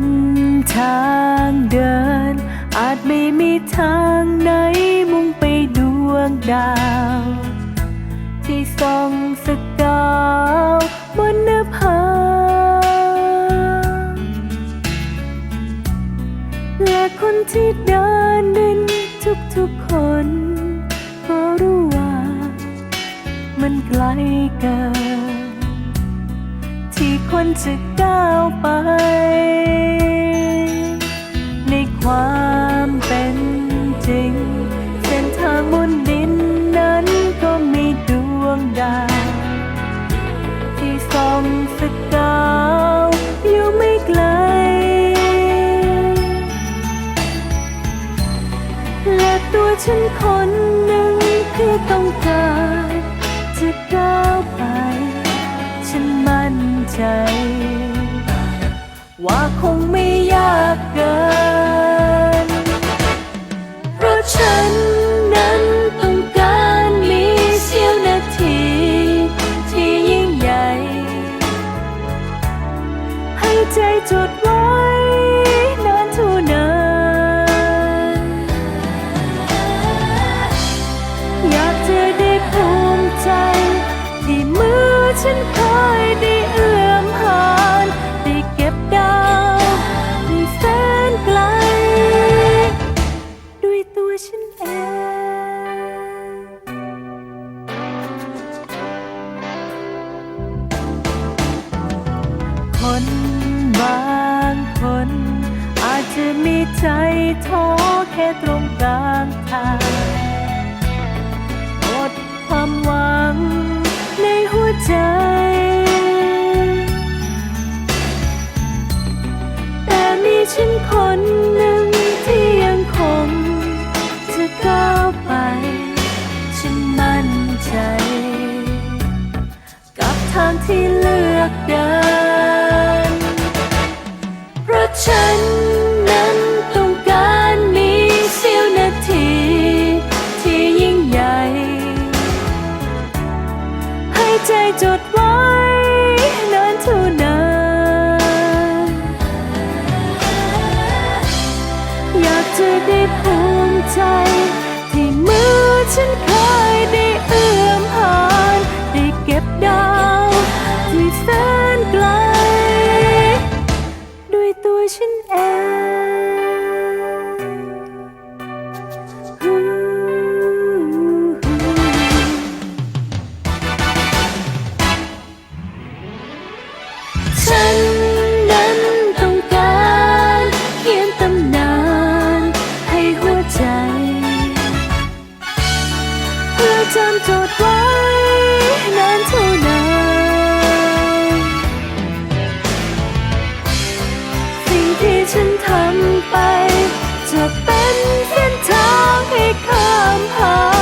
นทางเดิน อาจไม่มีทางไหนมุ่งไปดวงดาว ที่ส่องสกาวบนน้าและคนที่เดินดินทุกๆคนก็รู้ว่า มันไกลเกิน ที่คนจะก้าวไป ความเป็นจริง เส้นทางบนดินนั้นก็มีดวงดาวที่ส่องสกาวอยู่ไม่ไกล และตัวฉันคนหนึ่งที่ต้องการจะก้าวไป ฉันมั่นใจ ว่าคงไม่ยาก ใจจดไว้นานเท่านานอยากจะได้ภูมิใจ ที่มือฉันเคยด้ น อาจจะมีใจท้อแค่ตรงกลางทางหมดความหวังในหัวใจ แต่มีฉันคนหนึ่งที่ยังคง จะก้าวไป ฉันมั่นใจ กับทางที่เลือกเดิน ฉันนั้นต้องการมีเสี้ยวนาที ที่ยิ่งใหญ่ ให้ใจจดไว้นานเท่านานอยากจะได้ภูมิใจ ที่มือฉันเคยได้เอื้อมผ่า จำจดไว้นานเท่านานสิ่งที่ฉันทำไป จะเป็นเส้นทางให้ข้ามผ่าน